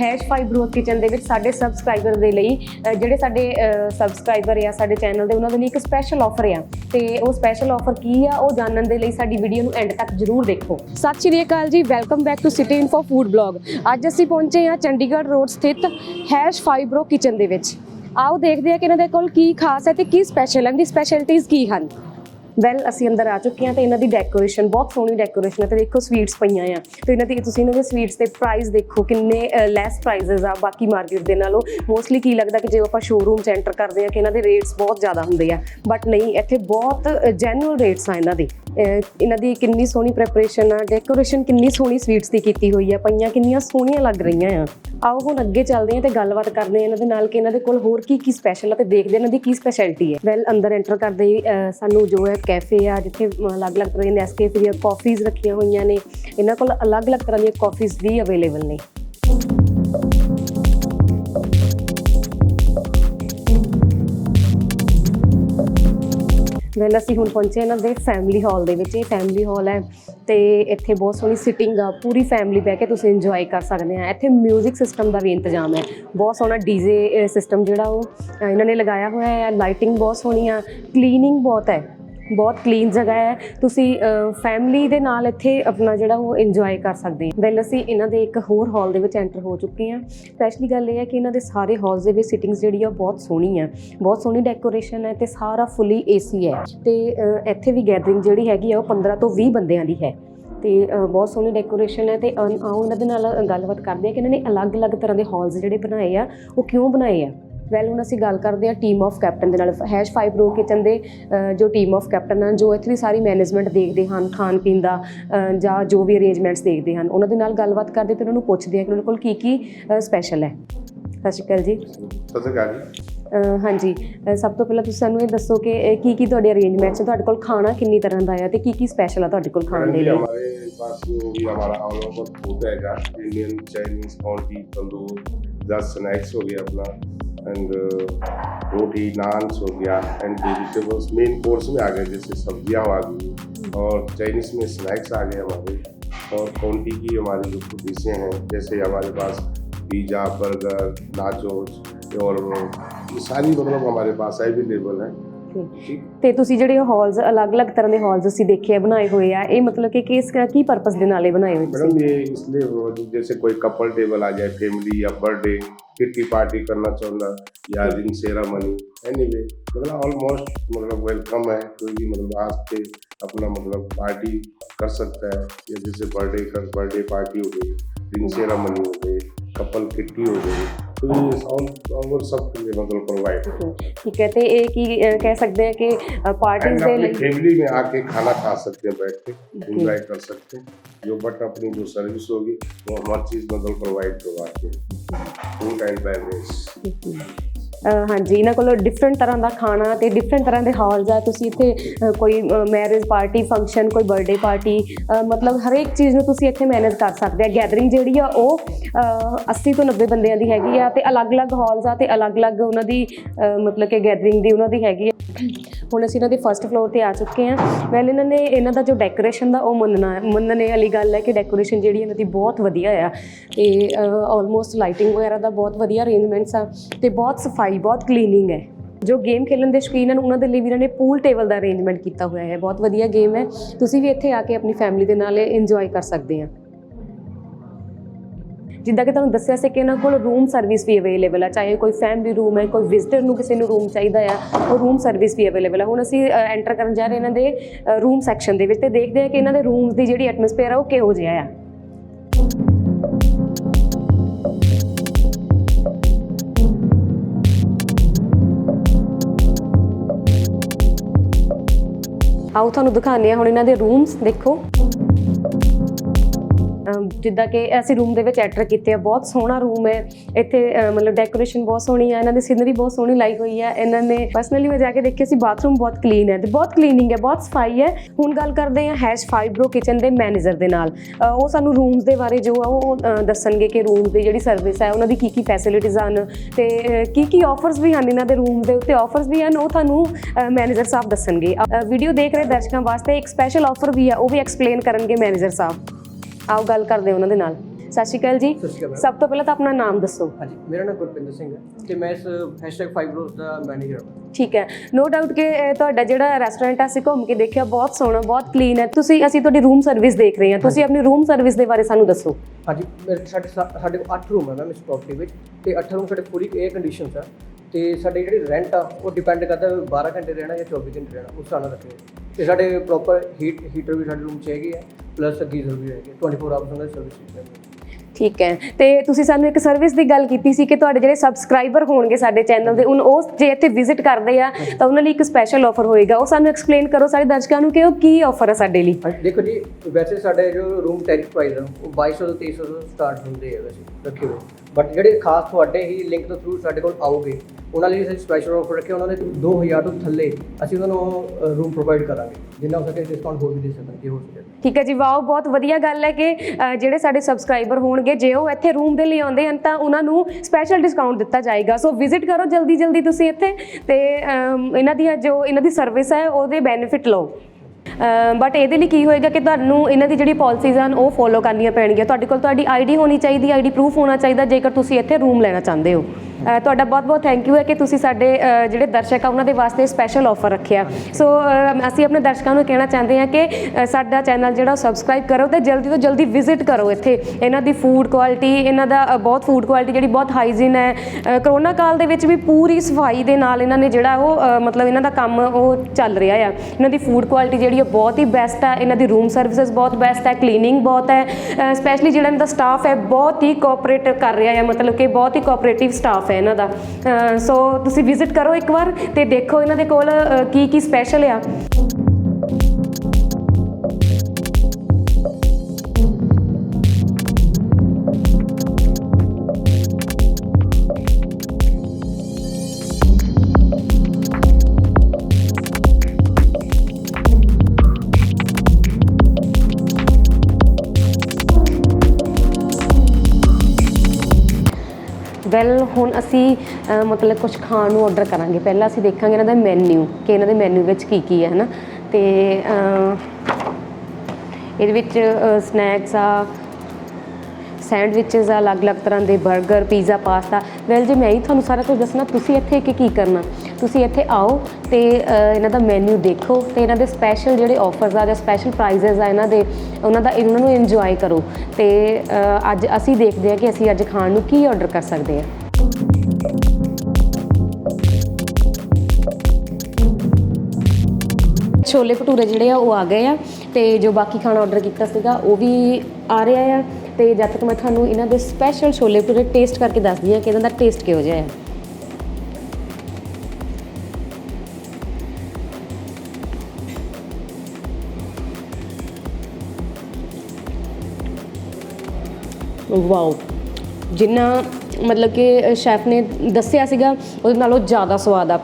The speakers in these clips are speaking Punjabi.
ਹੈਸ਼ 5 ਬਰੋਥ ਕਿਚਨ ਦੇ ਵਿੱਚ ਸਾਡੇ ਸਬਸਕ੍ਰਾਈਬਰ ਦੇ ਲਈ ਜਿਹੜੇ ਸਾਡੇ ਸਬਸਕ੍ਰਾਈਬਰ ਆ ਸਾਡੇ ਚੈਨਲ ਦੇ, ਉਹਨਾਂ ਦੇ ਲਈ ਇੱਕ ਸਪੈਸ਼ਲ ਆਫਰ ਆ। ਤੇ ਉਹ ਸਪੈਸ਼ਲ ਆਫਰ ਕੀ ਆ, ਉਹ ਜਾਣਨ ਦੇ ਲਈ ਸਾਡੀ ਵੀਡੀਓ ਨੂੰ ਐਂਡ ਤੱਕ ਜਰੂਰ ਦੇਖੋ। ਸਤਿ ਸ਼੍ਰੀ ਅਕਾਲ ਜੀ welcome back to city info food blog ਅੱਜ ਅਸੀਂ ਪਹੁੰਚੇ ਹਾਂ ਚੰਡੀਗੜ੍ਹ ਰੋਡ ਸਥਿਤ ਹੈਸ਼ 5 ਬਰੋ ਕਿਚਨ ਦੇ ਵਿੱਚ। ਆਓ ਦੇਖਦੇ ਹਾਂ ਕਿ ਇਹਨਾਂ ਦੇ ਕੋਲ ਕੀ ਖਾਸ ਹੈ ਤੇ ਕੀ ਸਪੈਸ਼ਲ ਹੈ ਦੀ ਸਪੈਸ਼ਲਿਟੀਜ਼ ਕੀ ਹਨ। ਵੈਲ ਅਸੀਂ ਅੰਦਰ ਆ ਚੁੱਕੇ ਹਾਂ ਤੇ ਇਹਨਾਂ ਦੀ ਡੈਕੋਰੇਸ਼ਨ ਬਹੁਤ ਸੋਹਣੀ ਡੈਕੋਰੇਸ਼ਨ ਹੈ ਤੇ ਦੇਖੋ ਸਵੀਟਸ ਪਈਆਂ ਆ। ਤੇ ਇਹਨਾਂ ਦੀ, ਤੁਸੀਂ ਇਹਨਾਂ ਦੇ ਸਵੀਟਸ ਦੇ ਪ੍ਰਾਈਸ ਦੇਖੋ ਕਿੰਨੇ ਲੈਸ ਪ੍ਰਾਈਸਸ ਆ ਬਾਕੀ ਮਾਰਕੀਟ ਦੇ ਨਾਲੋਂ। ਮੋਸਟਲੀ ਕੀ ਲੱਗਦਾ ਕਿ ਜੇ ਆਪਾਂ ਸ਼ੋਰੂਮ ਚ ਐਂਟਰ ਕਰਦੇ ਆ ਕਿ ਇਹਨਾਂ ਦੇ ਰੇਟਸ ਬਹੁਤ ਜ਼ਿਆਦਾ ਹੁੰਦੇ ਆ। ਬਟ ਨਹੀਂ, ਇੱਥੇ ਬਹੁਤ ਜੈਨੂਅਲ ਰੇਟਸ ਆ ਇਹਨਾਂ ਦੇ। ਇਹਨਾਂ ਦੀ ਕਿੰਨੀ ਸੋਹਣੀ ਪ੍ਰੈਪਰੇਸ਼ਨ ਆ ਡੈਕੋਰੇਸ਼ਨ ਕਿੰਨੀ ਸੋਹਣੀ ਸਵੀਟਸ ਦੀ ਕੀਤੀ ਹੋਈ ਆ, ਪਈਆਂ ਕਿੰਨੀਆਂ ਸੋਹਣੀਆਂ ਲੱਗ ਰਹੀਆਂ ਆ। ਆਓ ਹੁਣ ਅੱਗੇ ਚੱਲਦੇ ਹਾਂ ਤੇ ਗੱਲਬਾਤ ਕਰਦੇ ਹਾਂ ਇਹਨਾਂ ਦੇ ਨਾਲ ਕਿ ਇਹਨਾਂ ਦੇ ਕੋਲ ਹੋਰ ਕੀ ਕੀ ਸਪੈਸ਼ਲ ਆ ਤੇ ਦੇਖਦੇ ਇਹਨਾਂ ਦੀ ਕੀ ਸਪੈਸ਼ਲਿਟੀ ਹੈ। ਵੈਲ ਅੰਦਰ ਐਂਟਰ ਕਰਦੇ ਹੀ ਸਾਨੂੰ ਜੋ ਹੈ ਕੈਫੇ ਆ, ਜਿੱਥੇ ਅਲੱਗ-ਅਲੱਗ ਤਰ੍ਹਾਂ ਦੀਆਂ ਨੈਸਕੇਫੇ ਦੀਆਂ ਕਾਫੀਜ਼ ਰੱਖੀਆਂ ਹੋਈਆਂ ਨੇ, ਇਹਨਾਂ ਕੋਲ ਅਲੱਗ-ਅਲੱਗ ਤਰ੍ਹਾਂ ਦੀਆਂ ਕਾਫੀਜ਼ ਵੀ ਅਵੇਲੇਬਲ ਨੇ। ਵੈਲ ਅਸੀਂ ਹੁਣ ਪਹੁੰਚੇ ਇਹਨਾਂ ਦੇ ਫੈਮਿਲੀ ਹਾਲ ਦੇ ਵਿੱਚ। ਇਹ ਫੈਮਿਲੀ ਹਾਲ ਹੈ ਤੇ ਇੱਥੇ ਬਹੁਤ ਸੋਹਣੀ ਸਿਟਿੰਗ ਆ, ਪੂਰੀ ਫੈਮਿਲੀ ਬਹਿ ਕੇ ਤੁਸੀਂ ਇੰਜੋਏ ਕਰ ਸਕਦੇ ਆ। ਇੱਥੇ 뮤직 ਸਿਸਟਮ ਦਾ ਵੀ ਇੰਤਜ਼ਾਮ ਹੈ। ਬਹੁਤ ਸੋਹਣਾ ਡੀਜੇ ਸਿਸਟਮ ਜਿਹੜਾ ਉਹ ਇਹਨਾਂ ਨੇ ਲਗਾਇਆ ਹੋਇਆ ਹੈ। ਲਾਈਟਿੰਗ ਬਹੁਤ ਸੋਹਣੀ ਆ। ਕਲੀਨਿੰਗ ਬਹੁਤ ਹੈ। ਬਹੁਤ ਕਲੀਨ ਜਗ੍ਹਾ ਹੈ। ਤੁਸੀਂ ਫੈਮਿਲੀ ਦੇ ਨਾਲ ਇੱਥੇ ਆਪਣਾ ਜਿਹੜਾ ਉਹ ਇੰਜੋਏ ਕਰ ਸਕਦੇ ਹੋ। ਵੈਲ ਅਸੀਂ ਇਹਨਾਂ ਦੇ ਇੱਕ ਹੋਰ ਹਾਲ ਦੇ ਵਿੱਚ ਐਂਟਰ ਹੋ ਚੁੱਕੇ ਹਾਂ। ਸਪੈਸ਼ਲੀ ਗੱਲ ਇਹ ਹੈ ਕਿ ਇਹਨਾਂ ਦੇ ਸਾਰੇ ਹਾਲਸ ਦੇ ਵਿੱਚ ਸਿਟਿੰਗਸ ਜਿਹੜੀ ਆ ਉਹ ਬਹੁਤ ਸੋਹਣੀ ਆ। ਬਹੁਤ ਸੋਹਣੀ ਡੈਕੋਰੇਸ਼ਨ ਹੈ ਤੇ ਸਾਰਾ ਫੁੱਲੀ ਏਸੀ ਹੈ। ਤੇ ਇੱਥੇ ਵੀ ਗੈਦਰਿੰਗ ਜਿਹੜੀ ਹੈਗੀ ਆ ਉਹ 15 ਤੋਂ 20 ਬੰਦਿਆਂ ਦੀ ਹੈ। ਤੇ ਬਹੁਤ ਸੋਹਣੀ ਡੈਕੋਰੇਸ਼ਨ ਹੈ ਤੇ ਆਓ ਉਹਨਾਂ ਦੇ ਨਾਲ ਗੱਲਬਾਤ ਕਰਦੇ ਹਾਂ ਕਿ ਇਹਨਾਂ ਨੇ ਅਲੱਗ-ਅਲੱਗ ਤਰ੍ਹਾਂ ਦੇ ਹਾਲਸ ਜਿਹੜੇ ਬਣਾਏ ਆ, ਉਹ ਕਿਉਂ ਬਣਾਏ ਆ। ਵੈਲ ਹੁਣ ਅਸੀਂ ਗੱਲ ਕਰਦੇ ਹਾਂ ਟੀਮ ਆਫ ਕੈਪਟਨ ਦੇ ਨਾਲ। ਹੈਸ਼ 5 ਪ੍ਰੋ ਕਿਚਨ ਦੇ ਜੋ ਟੀਮ ਆਫ ਕੈਪਟਨ ਹਨ ਜੋ ਇੱਥੇ ਦੀ ਸਾਰੀ ਮੈਨੇਜਮੈਂਟ ਦੇਖਦੇ ਹਨ ਖਾਣ ਪੀਣ ਦਾ ਜਾਂ ਜੋ ਵੀ ਅਰੇਂਜਮੈਂਟਸ ਦੇਖਦੇ ਹਨ ਉਹਨਾਂ ਦੇ ਨਾਲ ਗੱਲਬਾਤ ਕਰਦੇ ਤੇ ਉਹਨਾਂ ਨੂੰ ਪੁੱਛਦੇ ਆ ਕਿ ਉਹਨਾਂ ਕੋਲ ਕੀ ਕੀ ਸਪੈਸ਼ਲ ਹੈ। ਸਤਿ ਸ਼੍ਰੀ ਅਕਾਲ ਜੀ। ਸਤਿ ਸ਼੍ਰੀ ਅਕਾਲ ਜੀ। ਹਾਂਜੀ। ਸਭ ਤੋਂ ਪਹਿਲਾਂ ਤੁਸੀਂ ਸਾਨੂੰ ਇਹ ਦੱਸੋ ਕਿ ਕੀ ਕੀ ਤੁਹਾਡੇ ਅਰੇਂਜਮੈਂਟਸ ਤੁਹਾਡੇ ਕੋਲ ਖਾਣਾ ਕਿੰਨੀ ਤਰ੍ਹਾਂ ਦਾ ਹੈ ਤੇ ਕੀ ਕੀ ਸਪੈਸ਼ਲ ਹੈ ਤੁਹਾਡੇ ਕੋਲ ਖਾਣ ਦੇ ਲਈ? ਹਮਾਰੇ ਪਾਸ ਜੋ ਵੀ ਹਮਾਰਾ all over food Indian Chinese ਕੌਂਟੀ ਤੰਦੂਰ ਦਾ ਸਨੈਕਸ ਹੋ ਗਿਆ ਆਪਣਾ। एंड रोटी, नान हो गया एंड वेजिटेबल्स मेन कोर्स में आ गए, जैसे सब्ज़ियाँ आ गई, और चाइनीज़ में स्नैक्स आ गए हमारे, और काउंटी की हमारी जो डिशें हैं, जैसे हमारे पास पिज़्ज़ा बर्गर नाचोज और ये सारी मतलब हमारे पास अवेलेबल है। ठीक ਤੇ ਤੁਸੀਂ ਜਿਹੜੇ ਹਾਲਸ ਅਲੱਗ-ਅਲੱਗ ਤਰ੍ਹਾਂ ਦੇ ਹਾਲਸ ਅਸੀਂ ਦੇਖੇ ਆ ਬਣਾਏ ਹੋਏ ਆ ਇਹ ਮਤਲਬ ਕਿ ਕਿਸ ਕੀ ਪਰਪਸ ਦੇ ਨਾਲ ਇਹ ਬਣਾਏ ਹੋਏ मैडम ਤੁਸੀਂ ये इसलिए वो जैसे कोई कपल टेबल आ जाए फैमिली या बर्थडे किट्टी पार्टी करना चाहना या रिंग सेरामनी एनीवे मतलब ऑलमोस्ट मतलब वेलकम है कोई भी मतलब आज से अपना मतलब पार्टी कर सकता है या जैसे बर्थडे का बर्थडे पार्टी हो गई रिंग सेरामनी हो गई कपल किट्टी हो गई फ्री ऑल सबके कह सकते हैं कि पार्टीज़ दे फैमिली में आके खाना खा सकते हैं बैठ के एंजॉय कर सकते हैं। जो बट अपनी जो सर्विस होगी वो हर चीज़ बदल प्रोवाइड करवाते हैं ਹਾਂਜੀ ਇਹਨਾਂ ਕੋਲ ਡਿਫਰੈਂਟ ਤਰ੍ਹਾਂ ਦਾ ਖਾਣਾ ਤੇ ਡਿਫਰੈਂਟ ਤਰ੍ਹਾਂ ਦੇ ਹਾਲਸ ਆ ਤੁਸੀਂ ਇੱਥੇ ਕੋਈ ਮੈਰਿਜ ਪਾਰਟੀ ਫੰਕਸ਼ਨ ਕੋਈ ਬਰਥਡੇ ਪਾਰਟੀ ਮਤਲਬ ਹਰੇਕ ਚੀਜ਼ ਨੂੰ ਤੁਸੀਂ ਇੱਥੇ ਮੈਨੇਜ ਕਰ ਸਕਦੇ ਆ। ਗੈਦਰਿੰਗ ਜਿਹੜੀ ਆ ਉਹ ਅ, 80 ਤੋਂ 90 ਬੰਦਿਆਂ ਦੀ ਹੈਗੀ ਆ ਤੇ ਅਲੱਗ-ਅਲੱਗ ਹਾਲਸ ਆ ਤੇ ਅਲੱਗ-ਅਲੱਗ ਉਹਨਾਂ ਦੀ ਮਤਲਬ ਕਿ ਗੈਦਰਿੰਗ ਦੀ ਉਹਨਾਂ ਦੀ ਹੈਗੀ ਆ। ਹੁਣ ਅਸੀਂ ਇਹਨਾਂ ਦੇ ਫਰਸਟ ਫਲੋਰ ਤੇ ਆ ਚੁੱਕੇ ਹਾਂ। ਵੈਲ ਇਹਨਾਂ ਨੇ, ਇਹਨਾਂ ਦਾ ਜੋ ਡੈਕੋਰੇਸ਼ਨ ਦਾ ਉਹ ਮੰਨਣਾ, ਮੰਨਣੇ ਵਾਲੀ ਗੱਲ ਹੈ ਕਿ ਡੈਕੋਰੇਸ਼ਨ ਜਿਹੜੀ ਇਹਨਾਂ ਦੀ ਬਹੁਤ ਵਧੀਆ ਆ। ਤੇ ਆਲਮੋਸਟ ਲਾਈਟਿੰਗ ਵਗੈਰਾ ਦਾ ਬਹੁਤ ਵਧੀਆ ਅਰੇਂਜਮੈਂਟਸ ਆ ਤੇ ਬਹੁਤ ਸਫ਼ਾਈ, ਬਹੁਤ ਕਲੀਨਿੰਗ ਹੈ। ਜੋ ਗੇਮ ਖੇਡਣ ਦੇ ਸ਼ੌਕੀਨ ਹਨ, ਉਹਨਾਂ ਦੇ ਲਈ ਵੀ ਇਹਨਾਂ ਨੇ ਪੂਲ ਟੇਬਲ ਦਾ ਅਰੇਂਜਮੈਂਟ ਕੀਤਾ ਹੋਇਆ ਹੈ। ਬਹੁਤ ਵਧੀਆ ਗੇਮ ਹੈ। ਤੁਸੀਂ ਵੀ ਇੱਥੇ ਆ ਕੇ ਆਪਣੀ ਫੈਮਿਲੀ ਦੇ ਨਾਲ ਇੰਜੋਏ ਕਰ ਸਕਦੇ ਆ। ਜਿੱਦਾਂ ਕਿ ਤੁਹਾਨੂੰ ਦੱਸਿਆ ਸੀ ਕਿ ਇਹਨਾਂ ਕੋਲ ਰੂਮ ਸਰਵਿਸ ਵੀ ਅਵੇਲੇਬਲ ਹੈ ਚਾਹੇ ਕੋਈ ਫੈਮਿਲੀ ਰੂਮ ਹੈ, ਕੋਈ ਵਿਜ਼ਿਟਰ ਨੂੰ ਕਿਸੇ ਨੂੰ ਰੂਮ ਚਾਹੀਦਾ ਆ, ਉਹ ਰੂਮ ਸਰਵਿਸ ਵੀ ਅਵੇਲੇਬਲ ਹੈ ਹੁਣ ਅਸੀਂ ਐਂਟਰ ਕਰਨ ਜਾ ਰਹੇ ਇਹਨਾਂ ਦੇ ਰੂਮ ਸੈਕਸ਼ਨ ਦੇ ਵਿੱਚ ਤੇ ਦੇਖਦੇ ਹਾਂ ਕਿ ਇਹਨਾਂ ਦੇ ਰੂਮਸ ਦੀ ਜਿਹੜੀ ਐਟਮੋਸਫੇਅਰ ਆ, ਉਹ ਕਿਹੋ ਜਿਹਾ ਆ। ਆਓ ਤੁਹਾਨੂੰ ਦਿਖਾਉਂਦੇ ਹਾਂ ਹੁਣ ਇਹਨਾਂ ਦੇ ਰੂਮਸ ਦੇਖੋ। ਅਮ ਜਿੱਦਾਂ ਕਿ ਅਸੀਂ ਰੂਮ ਦੇ ਵਿੱਚ ਐਂਟਰ ਕੀਤੇ ਆ, ਬਹੁਤ ਸੋਹਣਾ ਰੂਮ ਹੈ। ਇੱਥੇ ਮਤਲਬ ਡੈਕੋਰੇਸ਼ਨ ਬਹੁਤ ਸੋਹਣੀ ਆ, ਇਹਨਾਂ ਦੀ ਸਿਨਰੀ ਬਹੁਤ ਸੋਹਣੀ ਲਾਈ ਹੋਈ ਹੈ ਇਹਨਾਂ ਨੇ ਪਰਸਨਲੀ ਮੈਂ ਜਾ ਕੇ ਦੇਖਿਆ ਸੀ ਬਾਥਰੂਮ ਬਹੁਤ ਕਲੀਨ ਹੈ ਤੇ ਬਹੁਤ ਕਲੀਨਿੰਗ ਹੈ, ਬਹੁਤ ਸਫ਼ਾਈ ਹੈ। ਹੁਣ ਗੱਲ ਕਰਦੇ ਹਾਂ ਹੈਸ਼ ਫਾਈਬਰੋ ਕਿਚਨ ਦੇ ਮੈਨੇਜਰ ਦੇ ਨਾਲ। ਉਹ ਸਾਨੂੰ ਰੂਮਸ ਦੇ ਬਾਰੇ ਜੋ ਆ, ਉਹ ਦੱਸਣਗੇ ਕਿ ਰੂਮ ਦੀ ਜਿਹੜੀ ਸਰਵਿਸ ਹੈ, ਉਹਨਾਂ ਦੀ ਕੀ ਕੀ ਫੈਸਿਲਿਟੀਜ਼ ਹਨ ਤੇ ਕੀ ਕੀ ਆਫਰਸ ਵੀ ਹਨ ਇਹਨਾਂ ਦੇ ਰੂਮ ਦੇ ਉੱਤੇ। ਆਫਰਸ ਵੀ ਹਨ, ਉਹ ਤੁਹਾਨੂੰ ਮੈਨੇਜਰ ਸਾਹਿਬ ਦੱਸਣਗੇ। ਵੀਡੀਓ ਦੇਖ ਰਹੇ ਦਰਸ਼ਕਾਂ ਵਾਸਤੇ ਇੱਕ ਸਪੈਸ਼ਲ ਆਫਰ ਵੀ ਆ, ਉਹ ਵੀ ਐਕਸਪਲੇਨ ਕਰਨਗੇ ਮੈਨੇਜਰ ਸਾਹਿਬ। ਆਓ ਗੱਲ ਕਰਦੇ ਹਾਂ ਉਹਨਾਂ ਦੇ ਨਾਲ। ਸਤਿ ਸ਼੍ਰੀ ਅਕਾਲ ਜੀ। ਸਤਿ ਸ਼੍ਰੀ ਅਕਾਲ। ਮੈਮ। ਸਭ ਤੋਂ ਪਹਿਲਾਂ ਤਾਂ ਆਪਣਾ ਨਾਮ ਦੱਸੋ। ਹਾਂਜੀ ਮੇਰਾ ਨਾਮ ਗੁਰਪਿੰਦਰ ਸਿੰਘ ਹੈ ਤੇ ਮੈਂ ਇਸ #5rose ਦਾ ਮੈਨੇਜਰ ਹਾਂ। ਠੀਕ ਹੈ। ਨੋ ਡਾਊਟ ਕਿ ਇਹ ਤੁਹਾਡਾ ਜਿਹੜਾ ਰੈਸਟੋਰੈਂਟ ਆ ਅਸੀਂ ਘੁੰਮ ਕੇ ਦੇਖਿਆ ਬਹੁਤ ਸੋਹਣਾ ਬਹੁਤ ਕਲੀਨ ਹੈ। ਤੁਸੀਂ ਅਸੀਂ ਤੁਹਾਡੀ ਰੂਮ ਸਰਵਿਸ ਦੇਖ ਰਹੇ ਹਾਂ। ਤੁਸੀਂ ਆਪਣੀ ਰੂਮ ਸਰਵਿਸ ਦੇ ਬਾਰੇ ਸਾਨੂੰ ਦੱਸੋ। ਹਾਂਜੀ ਮੇਰੇ ਸਾਡੇ ਸਾਡੇ ਕੋਲ 8 ਰੂਮ ਹੈ ਮੈਮ ਇਸ ਪ੍ਰੋਪਰਟੀ ਵਿੱਚ ਤੇ 8 ਰੂਮ ਸਾਡੇ ਪੂਰੀ ਏਅਰ ਕੰਡੀਸ਼ਨਸ ਆ ਤੇ ਸਾਡੇ ਜਿਹੜੀ ਰੈਂਟ ਆ ਉਹ ਡਿਪੈਂਡ ਕਰਦਾ ਵੀ 12 ਘੰਟੇ ਰਹਿਣਾ ਜਾਂ 24 ਘੰਟੇ ਰਹਿਣਾ ਉਸ ਹਿਸਾਬ ਨਾਲ ਰੱਖੇ ਤੇ ਸਾਡੇ ਪ੍ਰੋਪਰ ਹੀਟ ਹੀਟਰ ਵੀ ਸਾਡੇ ਰੂਮ 'ਚ ਹੈਗੇ ਆ ਪਲੱਸ ਗੀਜ਼ਰ ਵੀ ਹੈਗੇ 24 ਆਵਰਸ ਉਹਨਾਂ ਦੀ ਸਰਵਿਸ ਹੈ। ਠੀਕ ਹੈ। ਤੇ ਤੁਸੀਂ ਸਾਨੂੰ ਇੱਕ ਸਰਵਿਸ ਦੀ ਗੱਲ ਕੀਤੀ ਸੀ ਕਿ ਤੁਹਾਡੇ ਜਿਹੜੇ ਸਬਸਕ੍ਰਾਈਬਰ ਹੋਣਗੇ ਸਾਡੇ ਚੈਨਲ ਦੇ ਉਹਨ ਉਹ ਜੇ ਇੱਥੇ ਵਿਜ਼ਿਟ ਕਰਦੇ ਆ ਤਾਂ ਉਹਨਾਂ ਲਈ ਇੱਕ ਸਪੈਸ਼ਲ ਆਫਰ ਹੋਏਗਾ। ਉਹ ਸਾਨੂੰ ਐਕਸਪਲੇਨ ਕਰੋ ਸਾਡੇ ਦਰਸ਼ਕਾਂ ਨੂੰ ਕਿ ਉਹ ਕੀ ਆਫਰ ਹੈ ਸਾਡੇ ਲਈ। ਦੇਖੋ ਜੀ ਵੈਸੇ ਸਾਡੇ ਜੋ ਰੂਮ ਟੈਰਿਫ ਪ੍ਰਾਈਸ ਆ ਉਹ 2200 ਤੋਂ 2300 ਤੋਂ ਸਟਾਰਟ ਹੁੰਦੇ ਆ ਵੈਸੇ ਰੱਖੇ ਹੋਏ। ਬਟ ਜਿਹੜੇ ਖਾਸ ਤੁਹਾਡੇ ਹੀ ਲਿੰਕ ਤੋਂ ਥਰੂ ਸਾਡੇ ਕੋਲ ਆਓਗੇ ਉਹਨਾਂ ਲਈ ਅਸੀਂ ਸਪੈਸ਼ਲ ਆਫਰ ਰੱਖਿਆ ਉਹਨਾਂ ਦੇ 2000 ਤੋਂ ਥੱਲੇ ਅਸੀਂ ਉਹਨਾਂ ਨੂੰ ਰੂਮ ਪ੍ਰੋਵਾਈਡ ਕਰਾਂਗੇ, ਜਿੰਨਾ ਹੋ ਸਕੇ ਡਿਸਕਾਊਂਟ ਹੋਰ ਵੀ ਦੇ ਸਕਦੇ ਜੇ ਹੋ ਸਕੇ। ਠੀਕ ਹੈ ਜੀ, ਵਾਓ, ਬਹੁਤ ਵਧੀਆ ਗੱਲ ਹੈ ਕਿ ਜਿਹੜੇ ਸਾਡੇ ਸਬਸਕ੍ਰਾਈਬਰ ਹੋਣਗੇ, ਜੇ ਉਹ ਇੱਥੇ ਰੂਮ ਦੇ ਲਈ ਆਉਂਦੇ ਹਨ, ਤਾਂ ਉਹਨਾਂ ਨੂੰ ਸਪੈਸ਼ਲ ਡਿਸਕਾਊਂਟ ਦਿੱਤਾ ਜਾਏਗਾ। ਸੋ ਵਿਜ਼ਿਟ ਕਰੋ ਜਲਦੀ ਜਲਦੀ ਤੁਸੀਂ ਇੱਥੇ ਤੇ ਇਹਨਾਂ ਦੀਆਂ ਜੋ, ਇਹਨਾਂ ਦੀ ਸਰਵਿਸ ਹੈ, ਉਹਦੇ ਬੈਨੀਫਿਟ ਲਓ। ਬਟ ਇਹਦੇ ਲਈ ਕੀ ਹੋਏਗਾ ਕਿ ਤੁਹਾਨੂੰ ਇਹਨਾਂ ਦੀ ਜਿਹੜੀ ਪਾਲਿਸੀਜ਼ ਹਨ, ਉਹ ਫੋਲੋ ਕਰਨੀਆਂ ਪੈਣਗੀਆਂ। ਤੁਹਾਡੇ ਕੋਲ ਤੁਹਾਡੀ ਆਈਡੀ ਹੋਣੀ ਚਾਹੀਦੀ ਆਈਡੀ ਪ੍ਰੂਫ ਹੋਣਾ ਚਾਹੀਦਾ, ਜੇਕਰ ਤੁਸੀਂ ਇੱਥੇ ਰੂਮ ਲੈਣਾ ਚਾਹੁੰਦੇ ਹੋ। ਤੁਹਾਡਾ ਬਹੁਤ ਬਹੁਤ ਥੈਂਕ ਯੂ ਹੈ ਕਿ ਤੁਸੀਂ ਸਾਡੇ ਜਿਹੜੇ ਦਰਸ਼ਕ ਆ, ਉਹਨਾਂ ਦੇ ਵਾਸਤੇ ਸਪੈਸ਼ਲ ਆਫਰ ਰੱਖਿਆ। ਸੋ ਅਸੀਂ ਆਪਣੇ ਦਰਸ਼ਕਾਂ ਨੂੰ ਕਹਿਣਾ ਚਾਹੁੰਦੇ ਹਾਂ ਕਿ ਸਾਡਾ ਚੈਨਲ ਜਿਹੜਾ ਸਬਸਕ੍ਰਾਈਬ ਕਰੋ ਤੇ ਜਲਦੀ ਤੋਂ ਜਲਦੀ ਵਿਜ਼ਿਟ ਕਰੋ ਇੱਥੇ। ਇਹਨਾਂ ਦੀ ਫੂਡ ਕੁਆਲਿਟੀ ਇਹਨਾਂ ਦਾ ਬਹੁਤ ਫੂਡ ਕੁਆਲਿਟੀ ਜਿਹੜੀ ਬਹੁਤ ਹਾਈਜੀਨ ਹੈ। ਕਰੋਨਾ ਕਾਲ ਦੇ ਵਿੱਚ ਵੀ ਪੂਰੀ ਸਫ਼ਾਈ ਦੇ ਨਾਲ ਇਹਨਾਂ ਨੇ ਜਿਹੜਾ ਉਹ ਮਤਲਬ ਇਹਨਾਂ ਦਾ ਕੰਮ ਉਹ ਚੱਲ ਰਿਹਾ ਆ। ਇਹਨਾਂ ਦੀ ਫੂਡ ਕੁਆਲਿਟੀ ਜਿਹੜੀ ਉਹ ਬਹੁਤ ਹੀ ਬੈਸਟ ਆ। ਇਹਨਾਂ ਦੀ ਰੂਮ ਸਰਵਿਸਿਜ਼ ਬਹੁਤ ਬੈਸਟ ਹੈ ਕਲੀਨਿੰਗ ਬਹੁਤ ਹੈ। ਸਪੈਸ਼ਲੀ ਜਿਹੜਾ ਇਹਨਾਂ ਦਾ ਸਟਾਫ ਹੈ, ਬਹੁਤ ਹੀ ਕੋਆਪਰੇਟ ਕਰ ਰਿਹਾ ਹੈ ਮਤਲਬ ਕਿ ਬਹੁਤ ਹੀ ਕੋਆਪਰੇਟਿਵ ਸਟਾਫ ਹੈ। ਇਹਨਾਂ ਦਾ। ਸੋ ਤੁਸੀਂ ਵਿਜ਼ਿਟ ਕਰੋ ਇੱਕ ਵਾਰ ਤੇ ਦੇਖੋ ਇਹਨਾਂ ਦੇ ਕੋਲ ਕੀ ਕੀ ਸਪੈਸ਼ਲ ਆ। ਹੁਣ ਅਸੀਂ ਅ, ਮਤਲਬ ਕੁਝ ਖਾਣ ਨੂੰ ਆਰਡਰ ਕਰਾਂਗੇ। ਪਹਿਲਾਂ ਅਸੀਂ ਦੇਖਾਂਗੇ ਇਹਨਾਂ ਦਾ ਮੈਨੂ ਕਿ ਇਹਨਾਂ ਦੇ ਮੈਨੂ ਵਿੱਚ ਕੀ ਕੀ ਹੈ ਹਨਾ? ਤੇ ਅ, ਇਹਦੇ ਵਿੱਚ ਸਨੈਕਸ ਆ ਸੈਂਡਵਿਚਸ ਆ ਅਲੱਗ-ਅਲੱਗ ਤਰ੍ਹਾਂ ਦੇ 버ਗਰ ਪੀਜ਼ਾ ਪਾਸਤਾ ਵੈਲ ਜੇ ਮੈਂ ਹੀ ਤੁਹਾਨੂੰ ਸਾਰਾ ਕੁਝ ਦੱਸਣਾ ਤੁਸੀਂ ਇੱਥੇ ਕੀ ਕੀ ਕਰਨਾ? ਤੁਸੀਂ ਇੱਥੇ ਆਓ ਤੇ ਅ, ਇਹਨਾਂ ਦਾ ਮੈਨੂ ਦੇਖੋ ਤੇ ਇਹਨਾਂ ਦੇ ਸਪੈਸ਼ਲ ਜਿਹੜੇ ਆਫਰਸ ਆ ਜਾਂ ਸਪੈਸ਼ਲ ਪ੍ਰਾਈਜ਼ਸ ਆ ਇਹਨਾਂ ਦੇ ਉਹਨਾਂ ਦਾ ਇਹਨਾਂ ਨੂੰ ਇੰਜੋਏ ਕਰੋ। ਤੇ ਅ, ਅੱਜ ਅਸੀਂ ਦੇਖਦੇ ਹਾਂ ਕਿ ਅਸੀਂ ਅੱਜ ਖਾਣ ਨੂੰ ਕੀ ਆਰਡਰ ਕਰ ਸਕਦੇ ਹਾਂ। ਛੋਲੇ ਭਟੂਰੇ ਜਿਹੜੇ ਆ ਉਹ ਆ ਗਏ ਆ ਤੇ ਜੋ ਬਾਕੀ ਖਾਣਾ ਆਰਡਰ ਕੀਤਾ ਸੀਗਾ ਉਹ ਵੀ ਆ ਰਿਹਾ ਆ। ਤੇ ਜਦ ਤੱਕ ਮੈਂ ਤੁਹਾਨੂੰ ਇਹਨਾਂ ਦੇ ਸਪੈਸ਼ਲ ਛੋਲੇ ਭਟੂਰੇ ਟੇਸਟ ਕਰਕੇ ਦੱਸਦੀ ਹਾਂ ਕਿ ਇਹਨਾਂ ਦਾ ਟੇਸਟ ਕਿਹੋ ਜਿਹਾ ਹੈ ਵਾਓ ਜਿੰਨਾ ਮਤਲਬ ਕਿ ਸ਼ੈਫ ਨੇ ਦੱਸਿਆ ਸੀਗਾ ਉਹਦੇ ਨਾਲੋਂ ਜ਼ਿਆਦਾ ਸਵਾਦ ਆ।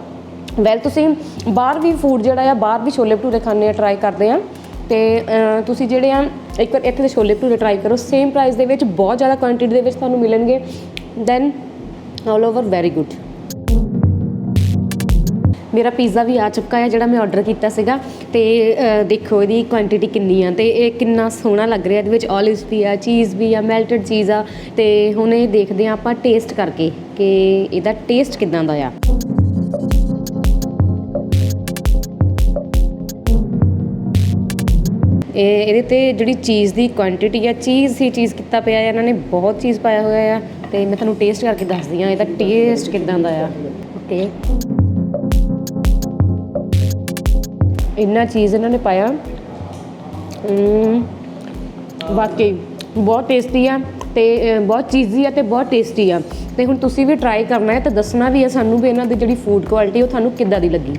ਵੈਲ ਤੁਸੀਂ ਬਾਹਰ ਵੀ ਫੂਡ ਜਿਹੜਾ ਆ, ਬਾਹਰ ਵੀ ਛੋਲੇ ਭਟੂਰੇ ਖਾਣੇ ਆ ਟਰਾਈ ਕਰਦੇ ਆ। ਤੇ ਤੁਸੀਂ ਜਿਹੜੇ ਆ, ਇੱਕ ਵਾਰ ਇੱਥੇ ਦੇ ਛੋਲੇ ਭਟੂਰੇ ਟਰਾਈ ਕਰੋ। ਸੇਮ ਪ੍ਰਾਈਸ ਦੇ ਵਿੱਚ ਬਹੁਤ ਜ਼ਿਆਦਾ ਕੁਆਂਟੀਟੀ ਦੇ ਵਿੱਚ ਤੁਹਾਨੂੰ ਮਿਲਣਗੇ। Then all over very good ਮੇਰਾ ਪੀਜ਼ਾ ਵੀ ਆ ਚੁੱਕਾ ਹੈ ਜਿਹੜਾ ਮੈਂ ਆਰਡਰ ਕੀਤਾ ਸੀਗਾ। ਤੇ ਦੇਖੋ ਇਹਦੀ ਕੁਆਂਟੀਟੀ ਕਿੰਨੀ ਆ। ਤੇ ਇਹ ਕਿੰਨਾ ਸੋਹਣਾ ਲੱਗ ਰਿਹਾ। ਇਹਦੇ ਵਿੱਚ olives ਵੀ ਆ ਚੀਜ਼ ਵੀ ਆ ਮੈਲਟਡ ਚੀਜ਼ ਆ। ਤੇ ਹੁਣ ਇਹ ਦੇਖਦੇ ਆ ਆਪਾਂ ਟੇਸਟ ਕਰਕੇ ਕਿ ਇਹਦਾ ਟੇਸਟ ਕਿਦਾਂ ਦਾ ਆ। ਇਹ ਇਹਦੇ ਤੇ ਜਿਹੜੀ ਚੀਜ਼ ਦੀ ਕੁਆਂਟੀਟੀ ਆ ਚੀਜ਼ ਹੀ ਚੀਜ਼ ਕੀਤਾ ਪਿਆ ਹੈ ਇਹਨਾਂ ਨੇ ਬਹੁਤ ਚੀਜ਼ ਪਾਇਆ ਹੋਇਆ ਆ ਤੇ ਮੈਂ ਤੁਹਾਨੂੰ ਟੇਸਟ ਕਰਕੇ ਦੱਸਦੀ ਆ ਇਹਦਾ ਟੇਸਟ ਕਿਦਾਂ ਦਾ ਆ। ਓਕੇ ਇੰਨਾ ਚੀਜ਼ ਇਹਨਾਂ ਨੇ ਪਾਇਆ। ਹਮ, ਵਾਕਈ ਬਹੁਤ ਟੇਸਟੀ ਆ ਤੇ ਬਹੁਤ ਚੀਜ਼ੀ ਆ ਤੇ ਬਹੁਤ ਟੇਸਟੀ ਆ। ਤੇ ਹੁਣ ਤੁਸੀਂ ਵੀ ਟਰਾਈ ਕਰਨਾ ਹੈ ਤੇ ਦੱਸਣਾ ਵੀ ਆ ਸਾਨੂੰ ਵੀ ਇਹਨਾਂ ਦੀ ਜਿਹੜੀ ਫੂਡ ਕੁਆਲਿਟੀ ਉਹ ਤੁਹਾਨੂੰ ਕਿੱਦਾਂ ਦੀ ਲੱਗੀ।